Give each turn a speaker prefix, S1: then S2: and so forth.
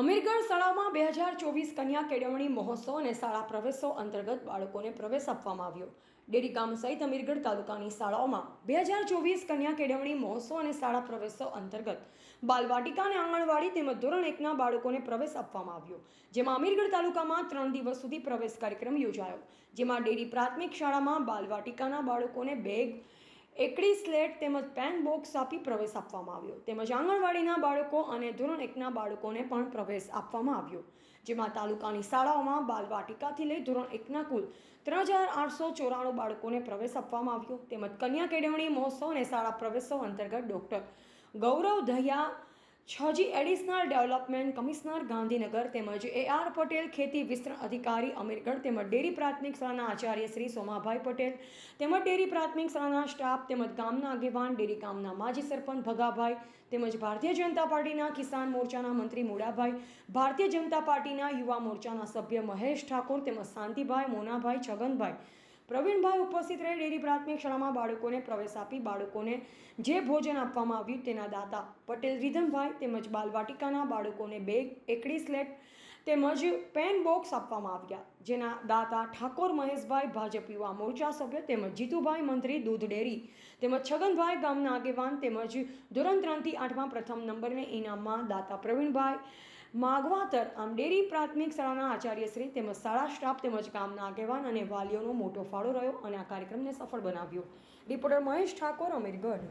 S1: અમીરગઢ શાળામાં બે હજાર ચોવીસ કન્યા કેળવણી મહોત્સવ અને શાળા પ્રવેશો અંતર્ગત બાળકોને પ્રવેશ આપવામાં આવ્યો. ડેરી ગામ સહિત અમીરગઢ તાલુકાની શાળાઓમાં બે હજાર ચોવીસ કન્યા કેળવણી મહોત્સવ અને શાળા પ્રવેશો અંતર્ગત બાલવાટિકા અને આંગણવાડી તેમજ ધોરણ એકના બાળકોને પ્રવેશ આપવામાં આવ્યો. જેમાં અમીરગઢ તાલુકામાં ત્રણ દિવસ સુધી પ્રવેશ કાર્યક્રમ યોજાયો. જેમાં ડેરી પ્રાથમિક શાળામાં બાલવાટિકાના બાળકોને બેગ એકડી સ્લેટ તેમજ પેન બોક્સ આપી પ્રવેશ આપવામાં આવ્યો. તેમજ આંગણવાડીના બાળકો અને ધોરણ એકના બાળકોને પણ પ્રવેશ આપવામાં આવ્યો. જેમાં તાલુકાની શાળાઓમાં બાલવાટિકાથી લઈ ધોરણ એકના કુલ ત્રણ હજાર આઠસો ચોરાણું બાળકોને પ્રવેશ આપવામાં આવ્યો. તેમજ કન્યા કેળવણી મહોત્સવ અને શાળા પ્રવેશો અંતર્ગત ડૉક્ટર ગૌરવ દહિયા છજી એડિશનલ ડેવલપમેન્ટ કમિશનર ગાંધીનગર તેમજ એ આર પટેલ ખેતી વિસ્તરણ અધિકારી અમીરગઢ તેમજ ડેરી પ્રાથમિક શાળાના આચાર્ય શ્રી સોમાભાઈ પટેલ તેમજ ડેરી પ્રાથમિક શાળાના સ્ટાફ તેમજ ગામના આગેવાન, ડેરી ગામના માજી સરપંચ ભગાભાઈ તેમજ ભારતીય જનતા પાર્ટીના કિસાન મોરચાના મંત્રી મુડાભાઈ, ભારતીય જનતા પાર્ટીના યુવા મોરચાના સભ્ય મહેશ ઠાકોર તેમજ શાંતિભાઈ, મોનાભાઈ, છગનભાઈ પ્રવીણભાઈ ઉપસ્થિત રહી ડેરી પ્રાથમિક શાળામાં બાળકોને પ્રવેશ આપી બાળકોને જે ભોજન આપવામાં આવ્યું તેના દાતા પટેલ રીધમભાઈ તેમજ બાલવાટિકાના બાળકોને બેગ, એકડી સ્લેટ તેમજ પેન બોક્સ આપવામાં આવ્યા. જેના દાતા ઠાકોર મહેશભાઈ, ભાજપ યુવા મોરચા સભ્ય તેમજ જીતુભાઈ મંત્રી, દૂધ ડેરી તેમજ છગનભાઈ ગામના આગેવાન તેમજ ધોરણ ત્રણથી આઠમાં પ્રથમ નંબરને ઇનામમાં દાતા પ્રવીણભાઈ માગવાતર આમ ડેરી પ્રાથમિક શાળાના આચાર્યશ્રી તેમજ શાળા સ્ટાફ તેમજ ગામના આગેવાન અને વાલીઓનો મોટો ફાળો રહ્યો અને આ કાર્યક્રમને સફળ બનાવ્યો. રિપોર્ટર મહેશ ઠાકોર, અમીરગઢ.